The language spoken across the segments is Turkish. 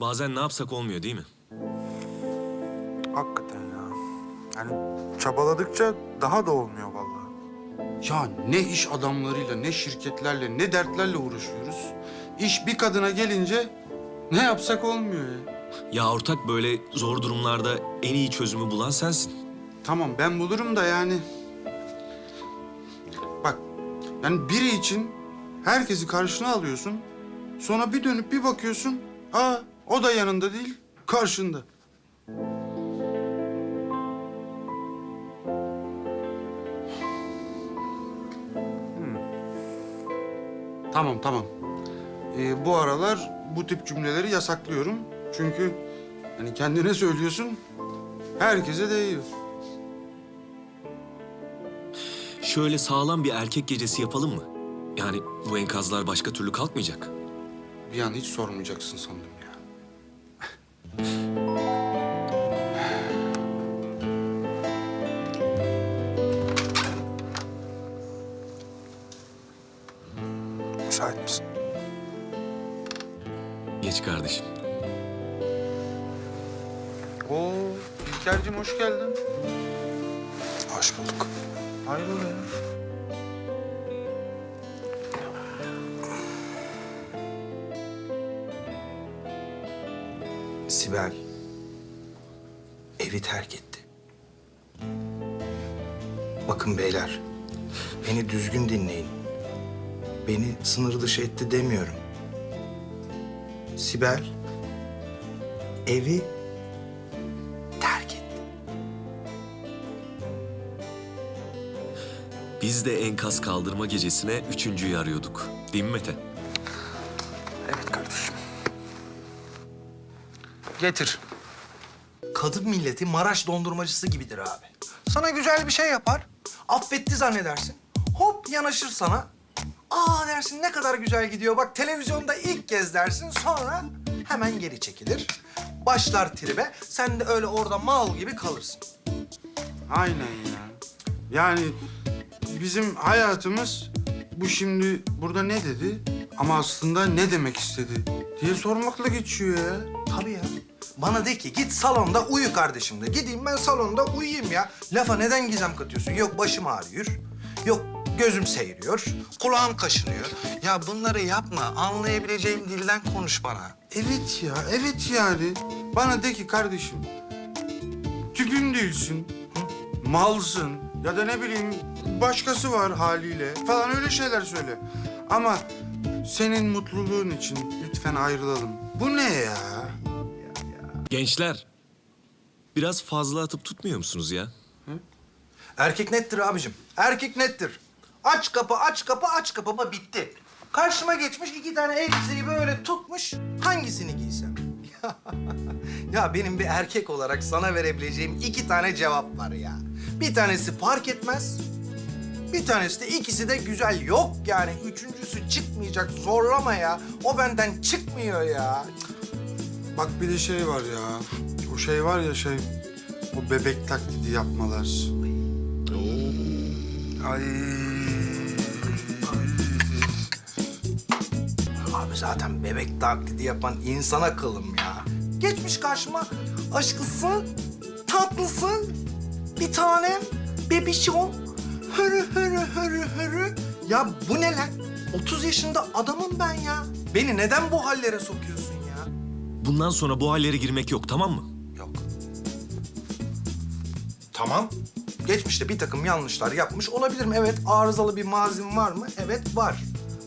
Bazen ne yapsak olmuyor değil mi? Hakikaten ya. Yani çabaladıkça daha da olmuyor vallahi. Ya ne iş adamlarıyla, ne şirketlerle, ne dertlerle uğraşıyoruz. İş bir kadına gelince ne yapsak olmuyor ya. Ya ortak böyle zor durumlarda en iyi çözümü bulan sensin. Tamam ben bulurum da yani... Bak yani biri için herkesi karşına alıyorsun. Sonra bir dönüp bir bakıyorsun. Aa o da yanında değil, karşında. Hmm. Tamam tamam. Ee, bu aralar bu tip cümleleri yasaklıyorum. Çünkü hani kendine söylüyorsun, herkese değiyor. Şöyle sağlam bir erkek gecesi yapalım mı? Yani bu enkazlar başka türlü kalkmayacak. Bir an hiç sormayacaksın sandım. Müsait misin? Geç kardeşim. Oo, İlker'cim hoş geldin. Hoş bulduk. Hayrola ya? Sibel evi terk etti. Bakın beyler, beni düzgün dinleyin. Beni sınır dışı etti demiyorum. Sibel evi terk etti. Biz de enkaz kaldırma gecesine üçüncüyü arıyorduk. Değil mi Mete? Evet kardeşim. Getir. Kadın milleti Maraş dondurmacısı gibidir abi. Sana güzel bir şey yapar, affetti zannedersin. Hop yanaşır sana. Aa dersin ne kadar güzel gidiyor. Bak televizyonda ilk kez dersin sonra hemen geri çekilir. Başlar tribe. Sen de öyle orada mal gibi kalırsın. Aynen ya. Yani bizim hayatımız bu şimdi burada ne dedi ama aslında ne demek istedi diye sormakla geçiyor ya. Tabii ya. Bana de ki git salonda uyu kardeşim de. Gideyim ben salonda uyuyayım ya. Lafa neden gizem katıyorsun? Yok başım ağrıyor. Yok gözüm seyiriyor. Kulağım kaşınıyor. Ya bunları yapma. Anlayabileceğim dilden konuş bana. Evet ya, evet yani. Bana de ki kardeşim, tüpüm değilsin, malsın ya da ne bileyim başkası var haliyle falan öyle şeyler söyle. Ama senin mutluluğun için lütfen ayrılalım. Bu ne ya? Gençler, biraz fazla atıp tutmuyor musunuz ya? Erkek nettir abicim. Erkek nettir. Aç kapı, aç kapı, aç kapı. Bak bitti. Karşıma geçmiş iki tane elbiseyi böyle tutmuş. Hangisini giysem? ya benim bir erkek olarak sana verebileceğim iki tane cevap var ya. Bir tanesi fark etmez. Bir tanesi de ikisi de güzel. Yok yani üçüncüsü çıkmayacak. Zorlama ya. O benden çıkmıyor ya. Bak bir de şey var ya, o şey var ya şey, o bebek taklidi yapmalar. Ay. Abi zaten bebek taklidi yapan insan akıllım ya. Geçmiş karşıma aşkısın, tatlısın, bir tanem, bebişon, hörü hörü hörü hörü. Ya bu ne lan? 30 yaşında adamım ben ya. Beni neden bu hallere sokuyorsun ya? Bundan sonra bu hallere girmek yok tamam mı? Yok. Tamam. Geçmişte bir takım yanlışlar yapmış olabilirim. Evet, arızalı bir mazim var mı? Evet, var.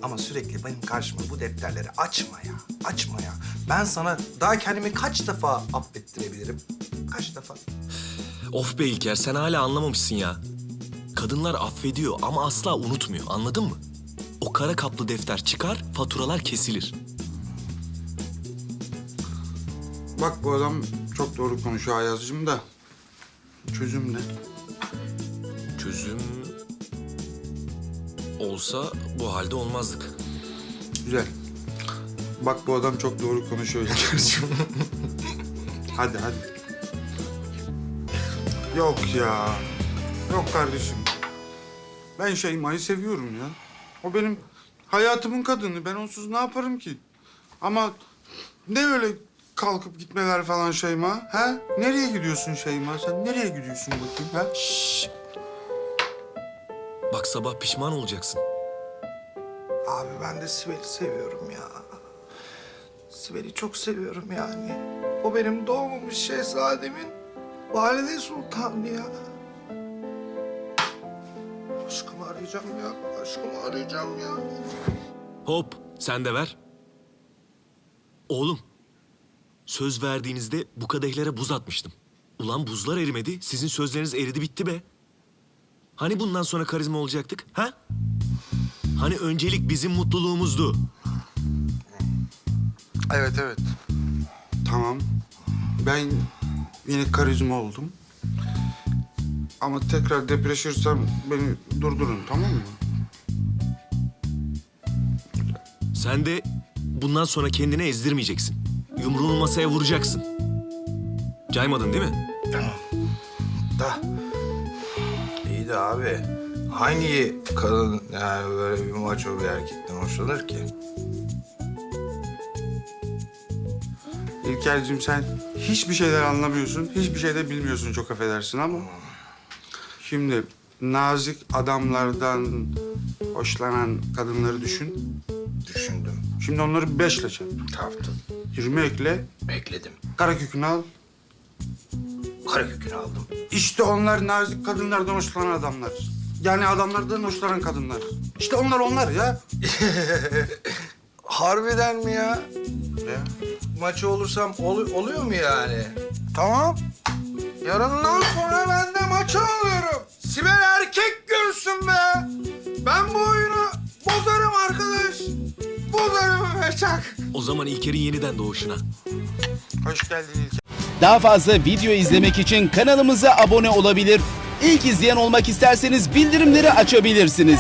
Ama sürekli benim karşıma bu defterleri açma ya. Açma ya. Ben sana daha kendimi kaç defa affettirebilirim? Kaç defa? Of be İlker, sen hala anlamamışsın ya. Kadınlar affediyor ama asla unutmuyor, anladın mı? O kara kaplı defter çıkar, faturalar kesilir. Bak bu adam çok doğru konuşuyor Ayaz'cığım da. Çözüm ne? Çözüm olsa bu halde olmazdık. Güzel. Bak bu adam çok doğru konuşuyor İlker'cim. hadi hadi. Yok ya. Yok kardeşim. Ben Şeyma'yı seviyorum ya. O benim hayatımın kadını. Ben onsuz ne yaparım ki? Ama ne öyle kalkıp gitmeler falan Şeyma? Ha? Nereye gidiyorsun Şeyma? Sen nereye gidiyorsun bakayım ha? Şşş. Bak sabah pişman olacaksın. Abi ben de Sibel'i seviyorum ya. Sibel'i çok seviyorum yani. O benim doğmamış şehzademin valide sultanı ya. Arayacağım ya. Aşkımı arayacağım ya. Hop sen de ver. Oğlum söz verdiğinizde bu kadehlere buz atmıştım. Ulan buzlar erimedi sizin sözleriniz eridi bitti be. Hani bundan sonra karizma olacaktık ha? Hani öncelik bizim mutluluğumuzdu. Evet evet. Tamam. Ben yine karizma oldum. Ama tekrar depreşirsem beni durdurun tamam mı? Sen de bundan sonra kendini ezdirmeyeceksin. Yumruğunu masaya vuracaksın. Caymadın değil mi? Da. İyi de abi. Hangi kadın yani böyle bir maço bir erkekten hoşlanır ki? İlker'cim sen hiçbir şeyler anlamıyorsun, hiçbir şey de bilmiyorsun çok affedersin ama... Şimdi nazik adamlardan hoşlanan kadınları düşün. Düşündüm. Şimdi onları beşle çarp. Tarttım. Yirmi ekle, Bekledim. kara kökünü al. Karakökünü aldım. İşte onlar nazik kadınlardan hoşlanan adamlar. Yani adamlardan hoşlanan kadınlar. İşte onlar onlar ya. Harbiden mi ya? Ya. Maçı olursam olu- oluyor mu yani? Tamam. Yarından sonra ben de maça oluyorum. Sibel erkek görsün be. Ben bu oyunu bozarım arkadaş. Bozarım Meçak. O zaman İlker'in yeniden doğuşuna. Hoş geldin İlker. Daha fazla video izlemek için kanalımıza abone olabilir. İlk izleyen olmak isterseniz bildirimleri açabilirsiniz.